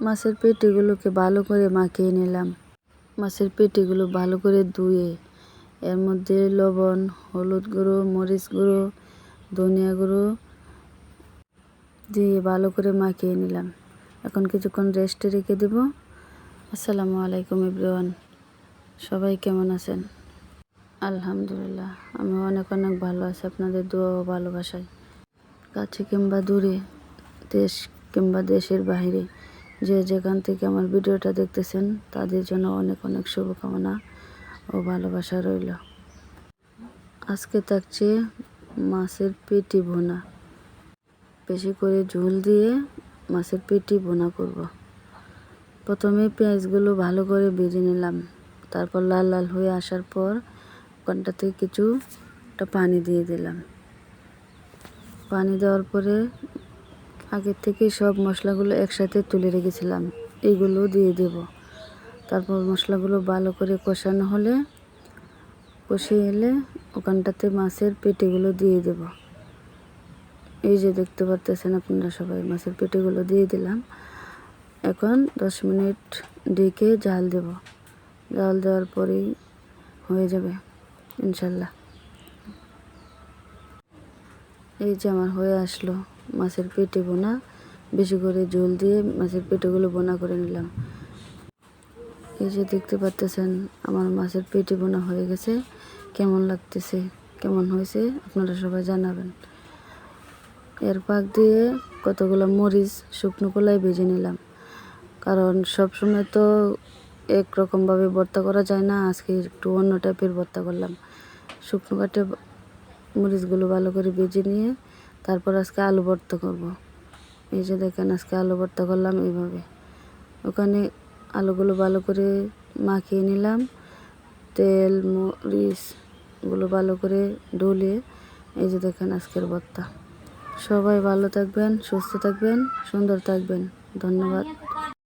মাছের পেটিগুলোকে ভালো করে মাখিয়ে নিলাম। মাছের পেটিগুলো ভালো করে ধুয়ে, এর মধ্যে লবণ, হলুদ গুঁড়ো, মরিচ গুঁড়ো, ধনিয়া গুঁড়ো দিয়ে ভালো করে মাখিয়ে নিলাম। এখন কিছুক্ষণ রেস্টে রেখে দেব। আসসালামু আলাইকুম এভরিওয়ান। সবাই কেমন আছেন? আলহামদুলিল্লাহ আমি অনেক অনেক ভালো আছি। আপনাদের দোয়া ও ভালোবাসায়। কাছে কিংবা দূরে, দেশ কিংবা দেশের বাইরে যে যেখান থেকে আমার ভিডিওটা দেখতেছেন, তাদের জন্য অনেক অনেক শুভকামনা ও ভালোবাসা রইল। আজকে থাকছে মাছের পেটি ভুনা। বেশি করে ঝোল দিয়ে মাছের পেটি ভুনা করব। প্রথমে পেঁয়াজগুলো ভালো করে ভেজে নিলাম। তারপর লাল লাল হয়ে আসার পর ওখানটাতে কিছুটা পানি দিয়ে দিলাম। পানি দেওয়ার পরে আগের থেকে সব মশলাগুলো একসাথে তুলে রেখেছিলাম। এইগুলো দিয়ে দেব। তারপর মশলাগুলো ভালো করে কষানো হলে, কষিয়ে এলে ওখানটাতে মাছের পেটিগুলো দিয়ে দেব। এই যে দেখতে পারতেছেন আপনারা সবাই, মাছের পেটিগুলো দিয়ে দিলাম। এখন দশ মিনিট ডেকে জাল দেব। জাল দেওয়ার পরেই হয়ে যাবে, ইনশাল্লাহ। এই যে আমার হয়ে আসলো। মাছের পেটে বোনা, বেশি করে ঝোল দিয়ে মাছের পেটেগুলো বোনা করে নিলাম। এই যে দেখতে পাচ্তেছেন আমার মাছের পেটে বোনা হয়ে গেছে। কেমন লাগতেছে? কেমন হয়েছে? আপনারা সবাই জানাবেন। এর পাক দিয়ে কতগুলো মরিচ, শুকনো কলাই ভেজে নিলাম। কারণ সব সময় তো একরকমভাবে ভর্তা করা যায় না, আজকে একটু অন্য টাইপের ভর্তা করলাম। শুকনো কাটে মরিচগুলো ভালো করে ভেজে নিয়ে তারপর আজকে আলু ভর্তা করব। এই যে দেখেন আজকে আলু ভর্তা করলাম এইভাবে। ওখানে আলুগুলো ভালো করে মাখিয়ে নিলাম। তেল মরিচগুলো ভালো করে ডলে এই যে দেখেন আজকের ভর্তা। সবাই ভালো থাকবেন, সুস্থ থাকবেন, সুন্দর থাকবেন। ধন্যবাদ।